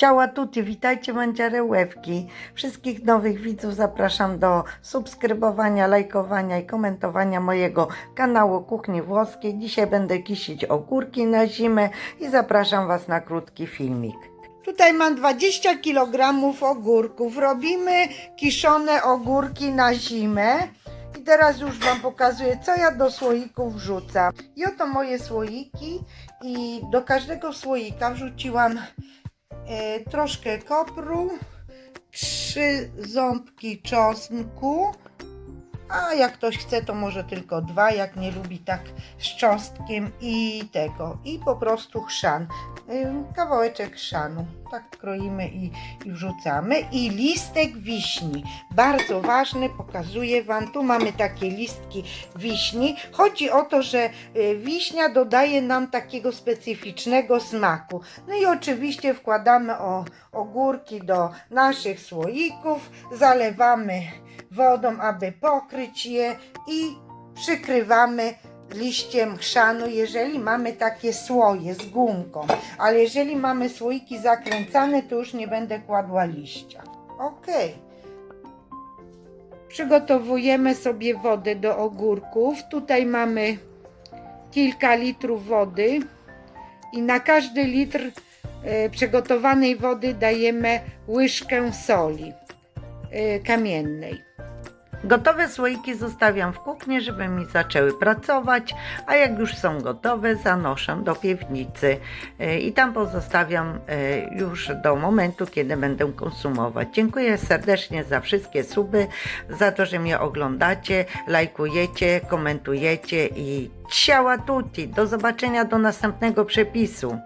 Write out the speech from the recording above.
Ciała tuty, witajcie Mandziarełewki. Wszystkich nowych widzów zapraszam do subskrybowania, lajkowania i komentowania mojego kanału Kuchni Włoskiej. Dzisiaj będę kisić ogórki na zimę i zapraszam Was na krótki filmik. Tutaj mam 20 kg ogórków. Robimy kiszone ogórki na zimę. I teraz już Wam pokazuję, co ja do słoików wrzucam. I oto moje słoiki i do każdego słoika wrzuciłam troszkę kopru, trzy ząbki czosnku, a jak ktoś chce, to może tylko dwa, jak nie lubi tak z cząstkiem i tego. I po prostu chrzan, kawałeczek chrzanu. Tak kroimy i, i wrzucamy. I listek wiśni, bardzo ważny, pokazuję Wam. Tu mamy takie listki wiśni. Chodzi o to, że y, wiśnia dodaje nam takiego specyficznego smaku. No i oczywiście wkładamy o, ogórki do naszych słoików, zalewamy wodą, aby pokryć je i przykrywamy liściem chrzanu, jeżeli mamy takie słoje z gumką. Ale jeżeli mamy słoiki zakręcane, to już nie będę kładła liścia. Ok. Przygotowujemy sobie wodę do ogórków. Tutaj mamy kilka litrów wody i na każdy litr e, przygotowanej wody dajemy łyżkę soli e, kamiennej. Gotowe słoiki zostawiam w kuchni, żeby mi zaczęły pracować, a jak już są gotowe, zanoszę do piwnicy e, i tam pozostawiam e, już do momentu, kiedy będę konsumować. Dziękuję serdecznie za wszystkie suby, za to, że mnie oglądacie, lajkujecie, komentujecie i ciała tutti. Do zobaczenia do następnego przepisu.